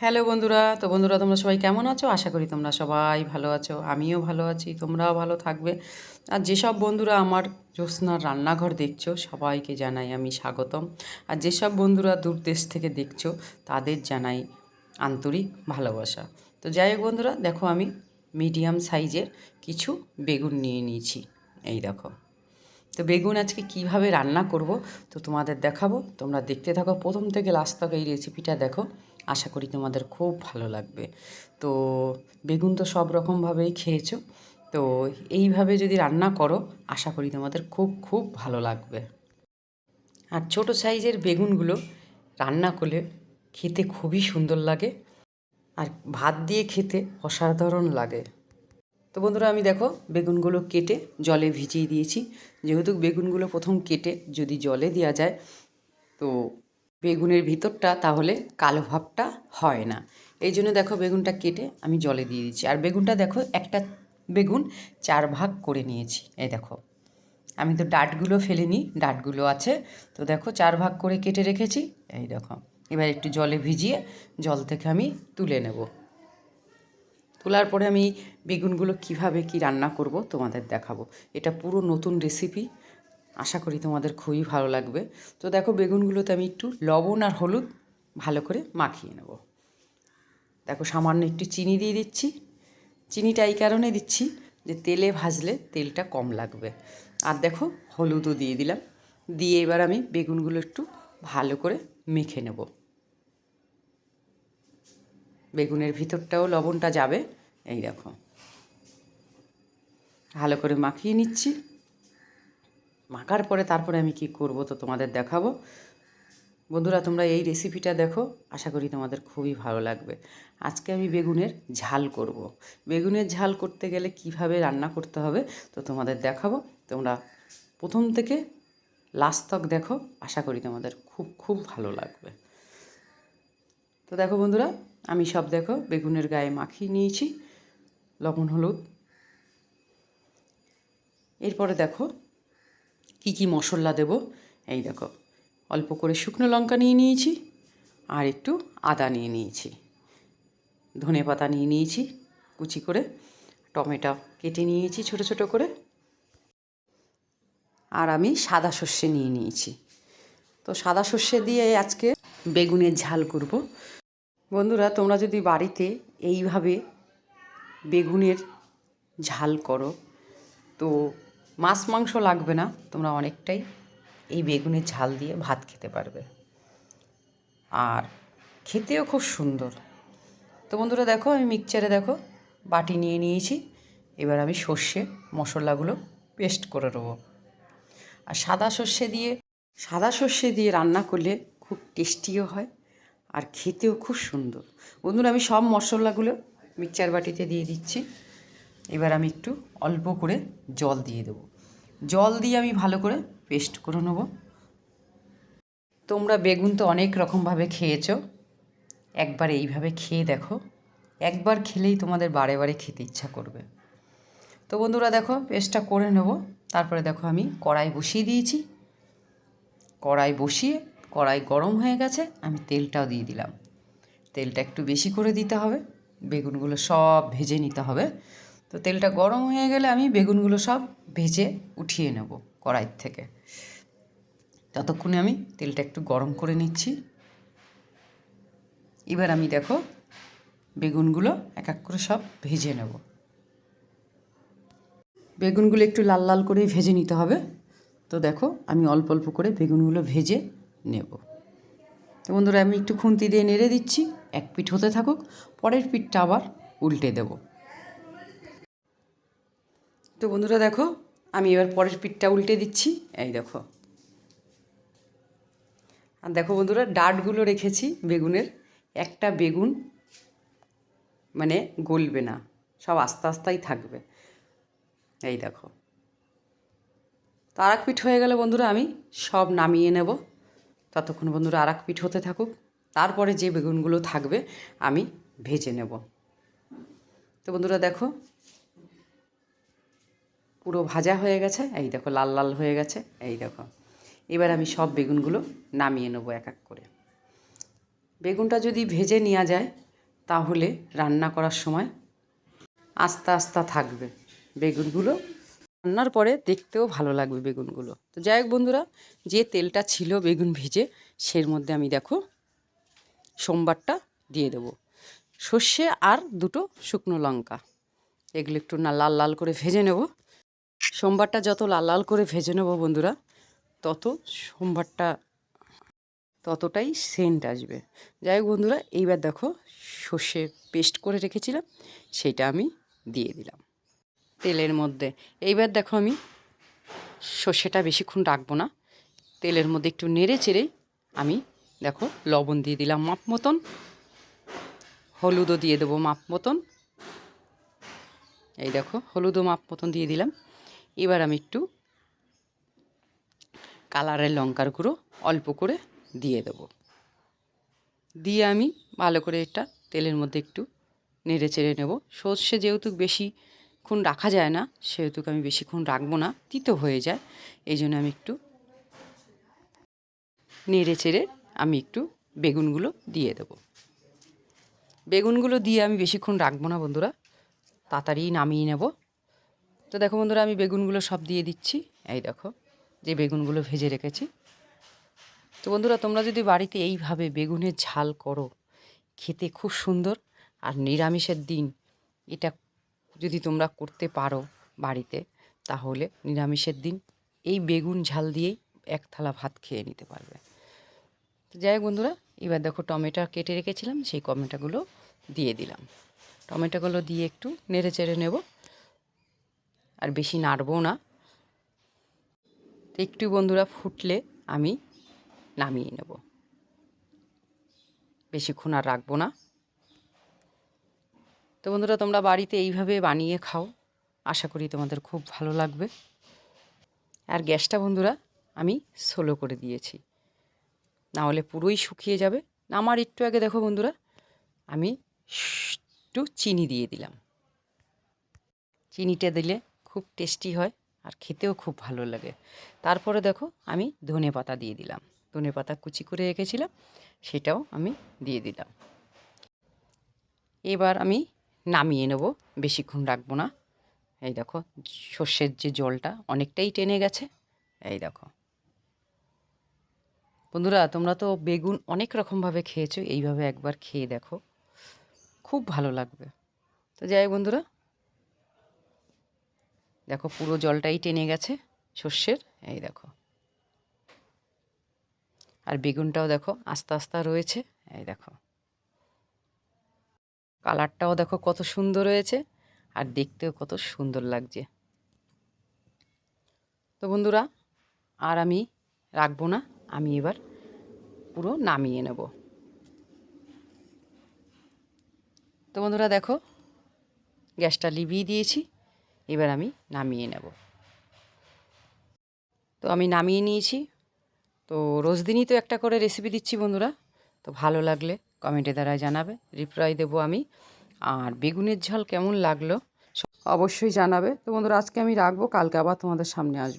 Hello বন্ধুরা, তো বন্ধুরা তোমরা সবাই কেমন আছো? আশা করি তোমরা সবাই ভালো আছো, আমিও ভালো আছি, তোমরাও ভালো থাকবে। আর যেসব বন্ধুরা আমার জ্যোৎস্নার রান্নাঘর দেখছ, সবাইকে জানাই আমি স্বাগতম। আর যেসব বন্ধুরা দূর দেশ থেকে দেখছ, তাদের জানাই আন্তরিক ভালোবাসা। তো যাই হোক বন্ধুরা, দেখো আমি মিডিয়াম সাইজের কিছু বেগুন নিয়ে নিয়েছি, এই দেখো। তো বেগুন আজকে কীভাবে রান্না করব, তো তোমাদের দেখাবো, তোমরা দেখতে থাকো, প্রথম থেকে লাস্ট তক এই রেসিপিটা দেখো। আশা করি তোমাদের খুব ভালো লাগবে। তো বেগুন তো সব রকমভাবেই খেয়েছো। তো এইভাবে যদি রান্না করো, আশা করি তোমাদের খুব খুব ভালো লাগবে। আর ছোট সাইজের বেগুনগুলো রান্না করলে খেতে খুবই সুন্দর লাগে। আর ভাত দিয়ে খেতে অসাধারণ লাগে। তো বন্ধুরা, আমি দেখো বেগুনগুলো কেটে জলে ভিজিয়ে দিয়েছি। যেহেতু বেগুনগুলো প্রথম কেটে যদি জলে দেওয়া যায়, তো বেগুনের ভিতরটা তাহলে কালো ভাবটা হয় না। এই জন্য দেখো বেগুনটা কেটে আমি জলে দিয়ে দিচ্ছি। আর বেগুনটা দেখো একটা বেগুন চার ভাগ করে নিয়েছি। এই দেখো, আমি তো ডাটগুলো ফেলিনি, ডাটগুলো আছে। তো দেখো চার ভাগ করে কেটে রেখেছি। এই দেখো, এবার একটু জলে ভিজিয়ে জল থেকে আমি তুলে নেব। তোলার পরে আমি বেগুনগুলো কীভাবে কি রান্না করব তোমাদের দেখাবো। এটা পুরো নতুন রেসিপি আশা করি তোমাদের খুবই ভালো লাগবে। তো দেখো, বেগুনগুলোতে আমি একটু লবণ আর হলুদ ভালো করে মাখিয়ে নেব। দেখো, সামান্য একটু চিনি দিয়ে দিচ্ছি। চিনিটা এই কারণে দিচ্ছি যে তেলে ভাজলে তেলটা কম লাগবে। আর দেখো, হলুদও দিয়ে দিলাম। দিয়ে এবার আমি বেগুনগুলো একটু ভালো করে মেখে নেব। বেগুনের ভিতরটাও লবণটা যাবে। এই দেখো, ভালো করে মাখিয়ে নিচ্ছি। মাখার পরে তারপরে আমি কি করব তো তোমাদের দেখাবো। বন্ধুরা, তোমরা এই রেসিপিটা দেখো, আশা করি তোমাদের খুবই ভালো লাগবে। আজকে আমি বেগুনের ঝাল করব। বেগুনের ঝাল করতে গেলে কীভাবে রান্না করতে হবে তো তোমাদের দেখাবো। তোমরা প্রথম থেকে লাস্ট তক দেখো, আশা করি তোমাদের খুব খুব ভালো লাগবে। তো দেখো বন্ধুরা, আমি সব দেখো, বেগুনের গায়ে মাখিয়ে নিয়েছি, লবণ, হলুদ। এরপরে দেখো কি কি মশলা দেব? এই দেখো, অল্প করে শুকনো লঙ্কা নিয়ে নিয়েছি আর একটু আদা নিয়ে নিয়েছি। ধনে পাতা নিয়ে নিয়েছি, কুচি করে টমেটো কেটে নিয়েছি ছোট ছোট করে। আর আমি সাদা সর্ষে নিয়ে নিয়েছি। তো সাদা সর্ষে দিয়ে আজকে বেগুনের ঝাল করব। বন্ধুরা, তোমরা যদি বাড়িতে এইভাবে বেগুনের ঝাল করো, তো মাছ মাংস লাগবে না, তোমরা অনেকটাই এই বেগুনের ঝাল দিয়ে ভাত খেতে পারবে। আর খেতেও খুব সুন্দর। তো বন্ধুরা দেখো, আমি মিক্সচারে দেখো, বাটি নিয়ে নিয়েছি। এবার আমি সর্ষে মশলাগুলো পেস্ট করে নেব। আর সাদা সর্ষে দিয়ে, সাদা সর্ষে দিয়ে রান্না করলে খুব টেস্টিও হয় আর খেতেও খুব সুন্দর। বন্ধুরা আমি সব মশলাগুলো মিক্সচার বাটিতে দিয়ে দিচ্ছি। এবার আমি একটু অল্প করে জল দিয়ে দেবো। জল দিয়ে আমি ভালো করে পেস্ট করে নেব। তোমরা বেগুন তো অনেক রকমভাবে খেয়েছো। একবার এইভাবে খেয়ে দেখো। একবার খেলেই তোমাদের বারে বারে খেতে ইচ্ছা করবে। তো বন্ধুরা দেখো, পেস্টটা করে নেব। তারপরে দেখো আমি কড়াই বসিয়ে দিয়েছি। কড়াই বসিয়ে কড়াই গরম হয়ে গেছে, আমি তেলটাও দিয়ে দিলাম। তেলটা একটু বেশি করে দিতে হবে। বেগুনগুলো সব ভেজে নিতে হবে। তো তেলটা গরম হয়ে গেলে আমি বেগুনগুলো সব ভেজে উঠিয়ে নেব কড়াইর থেকে। ততক্ষণে আমি তেলটা একটু গরম করে নিচ্ছি। এবার আমি দেখো বেগুনগুলো এক এক করে সব ভেজে নেব। বেগুনগুলো একটু লাল লাল করে ভেজে নিতে হবে। তো দেখো আমি অল্প অল্প করে বেগুনগুলো ভেজে নেব। তো বন্ধুরা আমি একটু খুন্তি দিয়ে নেড়ে দিচ্ছি, এক পিঠ হতে থাকুক, পরের পিঠটা আবার উল্টে দেব। তো বন্ধুরা দেখো, আমি এবার পরের পিঠটা উল্টে দিচ্ছি। এই দেখো। আর দেখো বন্ধুরা, ডাটগুলো রেখেছি বেগুনের। একটা বেগুন মানে গলবে না, সব আস্তে আস্তেই থাকবে। এই দেখো। তো আর পিঠ হয়ে গেলে বন্ধুরা, আমি সব নামিয়ে নেব। ততক্ষণ বন্ধুরা আর পিঠ হতে থাকুক। তারপরে যে বেগুনগুলো থাকবে, আমি ভেজে নেব। তো বন্ধুরা দেখো পুরো ভাজা হয়ে গেছে। এই দেখো, লাল লাল হয়ে গেছে। এই দেখো। এবার আমি সব বেগুনগুলো নামিয়ে নেব এক এক করে। বেগুনটা যদি ভেজে নেওয়া যায়, তাহলে রান্না করার সময় আস্তে আস্তে থাকবে বেগুনগুলো। রান্নার পরে দেখতেও ভালো লাগবে বেগুনগুলো। তো যাই হোক বন্ধুরা, যে তেলটা ছিল বেগুন ভেজে, সের মধ্যে আমি দেখো সোমবারটা দিয়ে দেবো। সর্ষে আর দুটো শুকনো লঙ্কা। এগুলো একটু না লাল লাল করে ভেজে নেব। সোমবারটা যত লাল লাল করে ভেজে নেব বন্ধুরা, তত সোমবারটা ততটাই সেন্ট আসবে। যাই হোক বন্ধুরা, এইবার দেখো সর্ষে পেস্ট করে রেখেছিলাম, সেটা আমি দিয়ে দিলাম তেলের মধ্যে। এইবার দেখো আমি সর্ষেটা বেশিক্ষণ রাখব না, তেলের মধ্যে একটু নেড়ে চেড়েই আমি দেখো লবণ দিয়ে দিলাম মাপ মতন, হলুদও দিয়ে দেবো মাপ মতন। এই দেখো হলুদও মাপ মতন দিয়ে দিলাম। এবার আমি একটু কালারের লঙ্কার গুঁড়ো অল্প করে দিয়ে দেবো। দিয়ে আমি ভালো করে এটা তেলের মধ্যে একটু নেড়ে চেড়ে নেব। সর্ষে যেহেতু বেশিক্ষণ রাখা যায় না, সেহেতু আমি বেশিক্ষণ রাখব না, তিতো হয়ে যায়, এই জন্য আমি একটু নেড়ে চেড়ে আমি একটু বেগুনগুলো দিয়ে দেবো। বেগুনগুলো দিয়ে আমি বেশিক্ষণ রাখব না বন্ধুরা, তাড়াতাড়ি নামিয়ে নেব। তো দেখো বন্ধুরা, আমি বেগুনগুলো সব দিয়ে দিচ্ছি। এই দেখো, যে বেগুনগুলো ভেজে রেখেছি। তো বন্ধুরা, তোমরা যদি বাড়িতে এইভাবে বেগুনের ঝাল করো, খেতে খুব সুন্দর আর নিরামিষের দিন এটা যদি তোমরা করতে পারো বাড়িতে, তাহলে নিরামিষের দিন এই বেগুন ঝাল দিয়েই এক থালা ভাত খেয়ে নিতে পারবে। তো যাই হোক বন্ধুরা, এবার দেখো টমেটো কেটে রেখেছিলাম, সেই টমেটোগুলো দিয়ে দিলাম। টমেটোগুলো দিয়ে একটু নেড়ে চেড়ে নেব। আর বেশি নাড়বো না। তো একটু বন্ধুরা ফুটলে আমি নামিয়ে নেব। বেশিক্ষণ আর রাখব না। তো বন্ধুরা, তোমরা বাড়িতে এইভাবে বানিয়ে খাও। আশা করি তোমাদের খুব ভালো লাগবে। আর গ্যাসটা বন্ধুরা, আমি সোলো করে দিয়েছি। না হলে পুরোই শুকিয়ে যাবে। আমার একটু আগে দেখো বন্ধুরা, আমি একটু চিনি দিয়ে দিলাম। চিনিটা দিলে খুব টেস্টি হয় আর খেতেও খুব ভালো লাগে। তারপরে দেখো আমি ধনে পাতা দিয়ে দিলাম। ধনে পাতা কুচি করে রেখেছিলাম, সেটাও আমি দিয়ে দিলাম। এবার আমি নামিয়ে নেব, বেশিক্ষণ রাখব না। এই দেখো, সর্ষের যে জলটা অনেকটাই টেনে গেছে। এই দেখো। বন্ধুরা, তোমরা তো বেগুন অনেক রকমভাবে খেয়েছো, এইভাবে একবার খেয়ে দেখো। খুব ভালো লাগবে। তো যাই বন্ধুরা দেখো পুরো জলটাই টেনে গেছে, সর্ষের, এই দেখো। আর বেগুনটাও দেখো আস্তে আস্তে রয়েছে, এই দেখো। কালারটাও দেখো কত সুন্দর হয়েছে, আর দেখতেও কত সুন্দর লাগছে। তো বন্ধুরা, আর আমি রাখব না, আমি এবার পুরো নামিয়ে নেব। তো বন্ধুরা দেখো, গ্যাসটা লিভিয়ে দিয়েছি। এবার আমি নামিয়ে নেব। তো আমি নামিয়ে নিয়েছি। তো রোজ দিনই তো একটা করে রেসিপি দিচ্ছি বন্ধুরা। তো ভালো লাগলে কমেন্টে দ্বারা জানাবে। রিপ্লাই দেবো আমি। আর বেগুনের ঝাল কেমন লাগল অবশ্যই জানাবে। তো বন্ধুরা, আজকে আমি রাখব। কালকে আবার তোমাদের সামনে আসব।